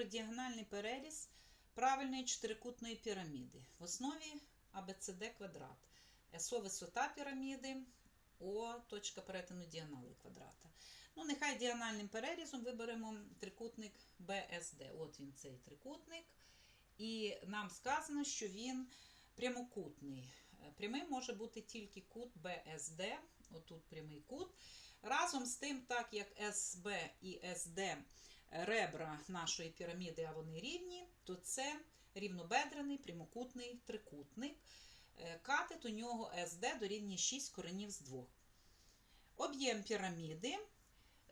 про діагональний переріз правильної чотирикутної піраміди. В основі ABCD квадрат. СО висота піраміди, О точка перетину діагонали квадрата. Ну, нехай діагональним перерізом виберемо трикутник BSD. От він цей трикутник. І нам сказано, що він прямокутний. Прямим може бути тільки кут BSD, отут прямий кут. Разом з тим, так як СБ і СД ребра нашої піраміди, а вони рівні, то це рівнобедрений прямокутний трикутник. Е, Катет у нього СД дорівнює 6 коренів з 2. Об'єм піраміди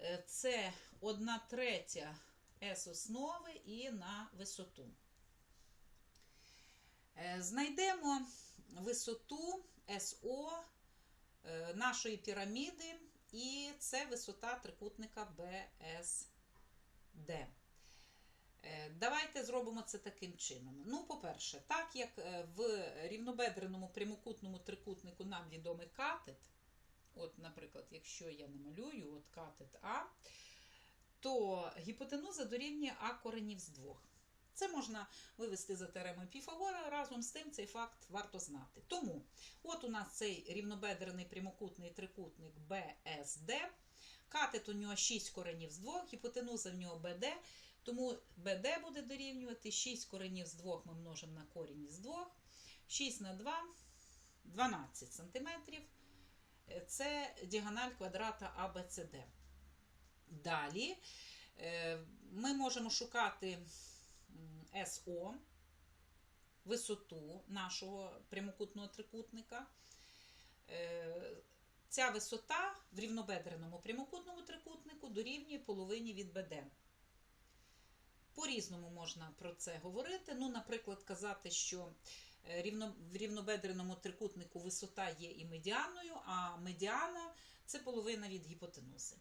е, це 1 третя С основи і на висоту. Е, Знайдемо висоту СО нашої піраміди, і це висота трикутника BSD. Е, Давайте зробимо це таким чином. Ну, по-перше, так як е, в рівнобедреному прямокутному трикутнику нам відомий катет, от, наприклад, якщо я намалюю от катет А, то гіпотенуза дорівнює А коренів з двох. Це можна вивести за теоремою Піфагора, разом з тим цей факт варто знати. Тому, от у нас цей рівнобедрений прямокутний трикутник BSD, катет у нього 6 коренів з 2, гіпотенуза в нього BD, тому BD буде дорівнювати 6 коренів з 2 ми множимо на корінь із 2, 6 на 2 12 см. Це діагональ квадрата ABCD. Далі е, ми можемо шукати СО, висоту нашого прямокутного трикутника. Ця висота в рівнобедреному прямокутному трикутнику дорівнює половині від БД. По-різному можна про це говорити. Ну, наприклад, казати, що е, в рівнобедреному трикутнику висота є і медіаною, а медіана це половина від гіпотенузи.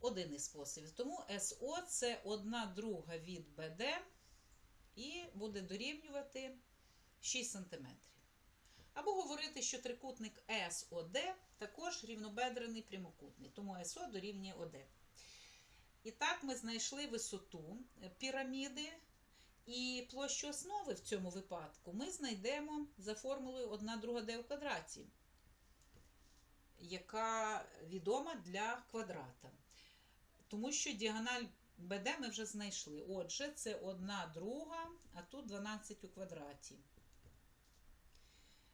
Один із способів. Тому СО це одна друга від БД і буде дорівнювати 6 см. Або говорити, що трикутник СОД також рівнобедрений прямокутний, тому СО дорівнює ОД. І так ми знайшли висоту піраміди і площу основи в цьому випадку ми знайдемо за формулою 1 друга d в квадраті, яка відома для квадрата. Тому що діагональ BD ми вже знайшли. Отже, це 1 друга, а тут 12 у квадраті.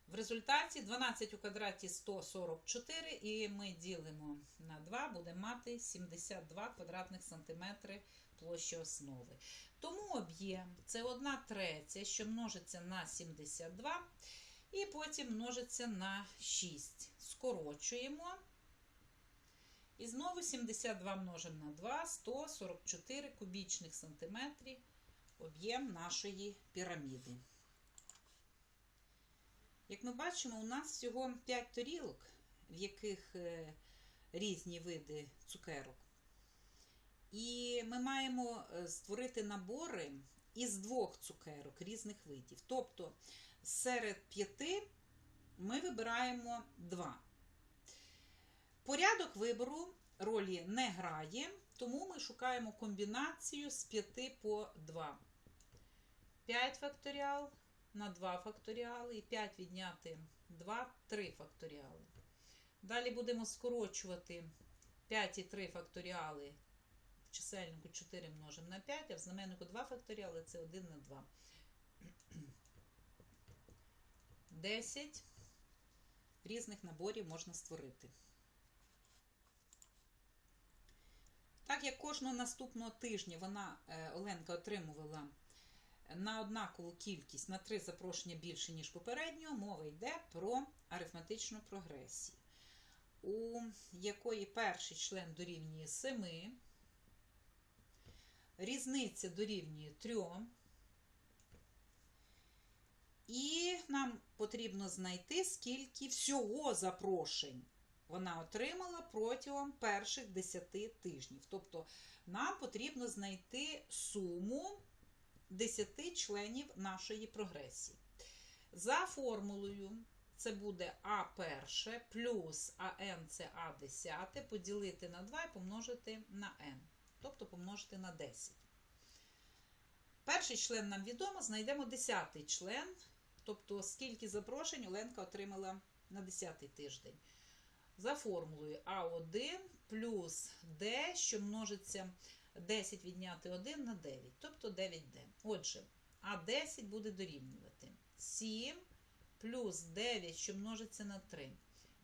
В результаті 12 у квадраті 144, і ми ділимо на 2, будемо мати 72 квадратних сантиметри площі основи. Тому об'єм це 1 третя, що множиться на 72, і потім множиться на 6. Скорочуємо. І знову 72 множимо на 2, 144 кубічних сантиметрів об'єм нашої піраміди. Як ми бачимо, у нас всього 5 тарілок, в яких е, різні види цукерок. І ми маємо е, створити набори із двох цукерок різних видів. Тобто серед п'яти ми вибираємо два. Порядок вибору ролі не грає, тому ми шукаємо комбінацію з 5 по 2. 5 факторіал на 2 факторіали і 5 відняти 2, 3 факторіали. Далі будемо скорочувати 5 і 3 факторіали. В чисельнику 4 множимо на 5, а в знаменнику 2 факторіали це 1 на 2. 10 різних наборів можна створити. Так як кожного наступного тижня вона, е, Оленка, отримувала на однакову кількість на 3 запрошення більше, ніж попереднього, мова йде про арифметичну прогресію, у якої перший член дорівнює 7, різниця дорівнює 3, і нам потрібно знайти, скільки всього запрошень вона отримала протягом перших 10 тижнів. Тобто нам потрібно знайти суму 10 членів нашої прогресії. За формулою це буде А перше плюс АН це А десяте, поділити на 2 і помножити на N. Тобто помножити на 10. Перший член нам відомо, знайдемо десятий член, тобто скільки запрошень Оленка отримала на 10 тиждень. За формулою А1 плюс D, що множиться 10 відняти 1 на 9, тобто 9D. Отже, А10 буде дорівнювати 7 плюс 9, що множиться на 3.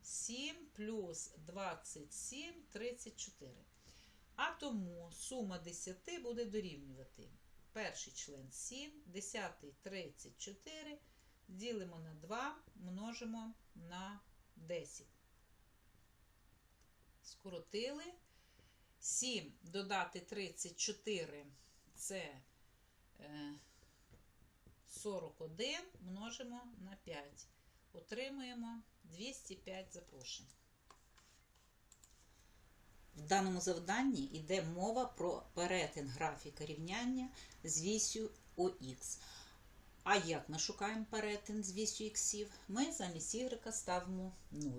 7 плюс 27 34. А тому сума 10 буде дорівнювати. Перший член 7, 10 34, ділимо на 2, множимо на 10. Скоротили. 7 додати 34 це е, 41, множимо на 5. Отримуємо 205 запрошень. В даному завданні йде мова про перетин графіка рівняння з вісю ОХ. А як ми шукаємо перетин з вісю іксів? Ми замість y ставимо 0.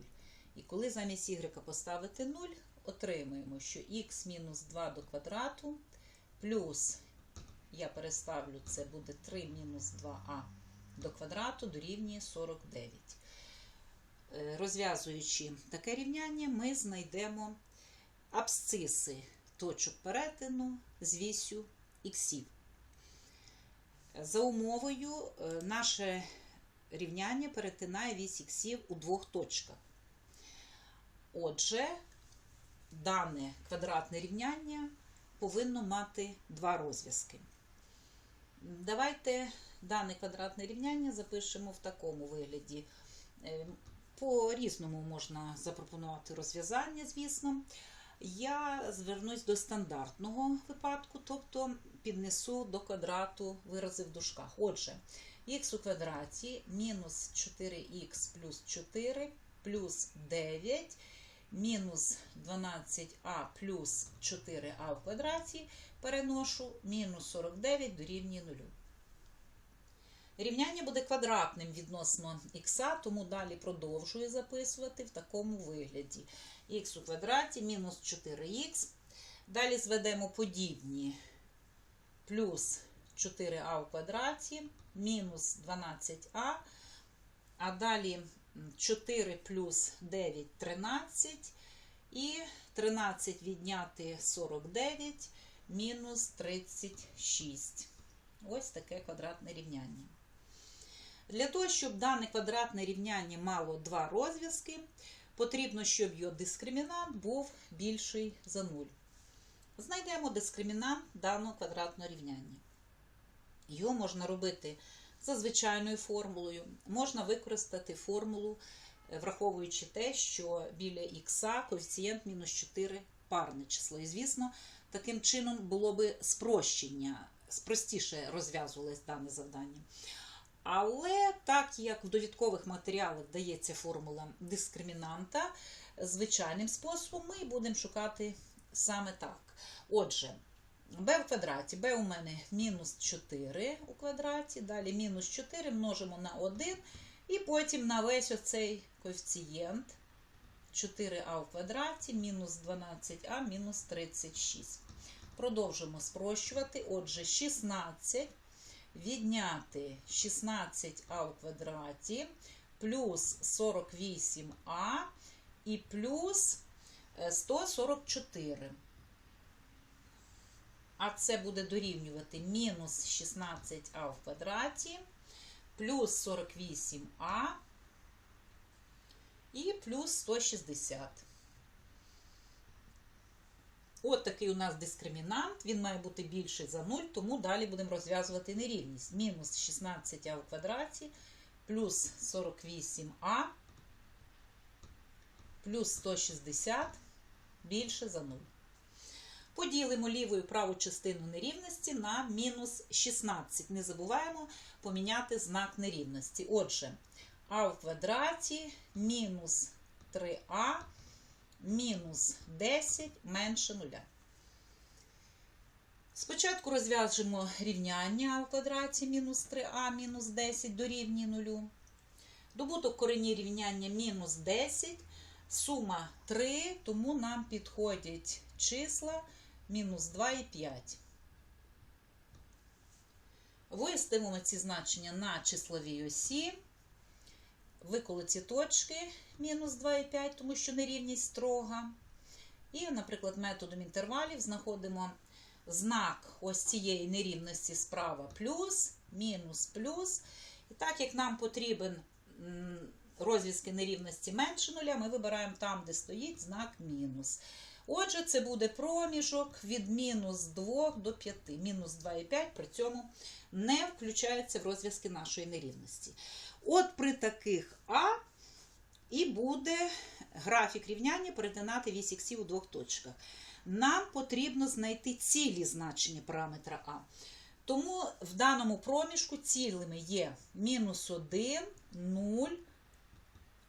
І коли замість y поставити 0, отримуємо, що х мінус 2 до квадрату плюс, я переставлю, це буде 3 мінус 2а до квадрату дорівнює 49. Е, Розв'язуючи таке рівняння, ми знайдемо абсциси точок перетину з вісю іксів. За умовою, е, наше рівняння перетинає вісь іксів у двох точках. Отже, дане квадратне рівняння повинно мати два розв'язки. Давайте дане квадратне рівняння запишемо в такому вигляді. Е, По-різному можна запропонувати розв'язання, звісно. Я звернусь до стандартного випадку, тобто піднесу до квадрату вирази в дужках. Отже, х у квадраті мінус 4х плюс 4 плюс 9 мінус 12а плюс 4а в квадраті переношу мінус 49 дорівнює 0. Рівняння буде квадратним відносно х, тому далі продовжую записувати в такому вигляді. х у квадраті мінус 4х. Далі зведемо подібні плюс 4а в квадраті, мінус 12а. А далі 4 плюс 9 13. І 13 відняти 49 мінус 36. Ось таке квадратне рівняння. Для того, щоб дане квадратне рівняння мало два розв'язки, потрібно, щоб його дискримінант був більший за 0. Знайдемо дискримінант даного квадратного рівняння. Його можна робити за звичайною формулою. Можна використати формулу, враховуючи те, що біля х коефіцієнт мінус 4 парне число. І, звісно, таким чином було би спрощення, спростіше розв'язувалось дане завдання. Але так як в довідкових матеріалах дається формула дискримінанта, звичайним способом ми будемо шукати саме так. Отже, b в квадраті, b у мене мінус 4 у квадраті, далі мінус 4 множимо на 1, і потім на весь оцей коефіцієнт 4а в квадраті, мінус 12а, мінус 36. Продовжимо спрощувати. Отже, 16 відняти 16а в квадраті плюс 48а і плюс 144. А це буде дорівнювати мінус 16а в квадраті плюс 48а і плюс 160. От такий у нас дискримінант, він має бути більший за 0, тому далі будемо розв'язувати нерівність. Мінус 16а в квадраті плюс 48а плюс 160 більше за 0. Поділимо ліву і праву частину нерівності на мінус 16. Не забуваємо поміняти знак нерівності. Отже, а в квадраті мінус 3а мінус 10 менше 0. Спочатку розв'яжемо рівняння а в квадраті мінус 3а мінус 10 дорівнює 0. Добуток корені рівняння мінус 10, сума 3, тому нам підходять числа мінус 2 і 5. Виставимо ці значення на числовій осі. Виколоті точки мінус 2,5, тому що нерівність строга. І, наприклад, методом інтервалів знаходимо знак ось цієї нерівності справа плюс, мінус, плюс. І так як нам потрібен розв'язки нерівності менше нуля, ми вибираємо там, де стоїть знак мінус. Отже, це буде проміжок від мінус 2 до 5. Мінус 2,5 при цьому не включається в розв'язки нашої нерівності. От при таких А і буде графік рівняння перетинати вісь іксів у двох точках. Нам потрібно знайти цілі значення параметра А. Тому в даному проміжку цілими є мінус 1, 0,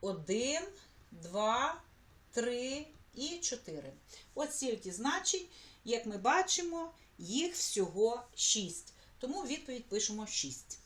1, 2, 3 і 4. От стільки значень, як ми бачимо, їх всього 6. Тому відповідь пишемо 6.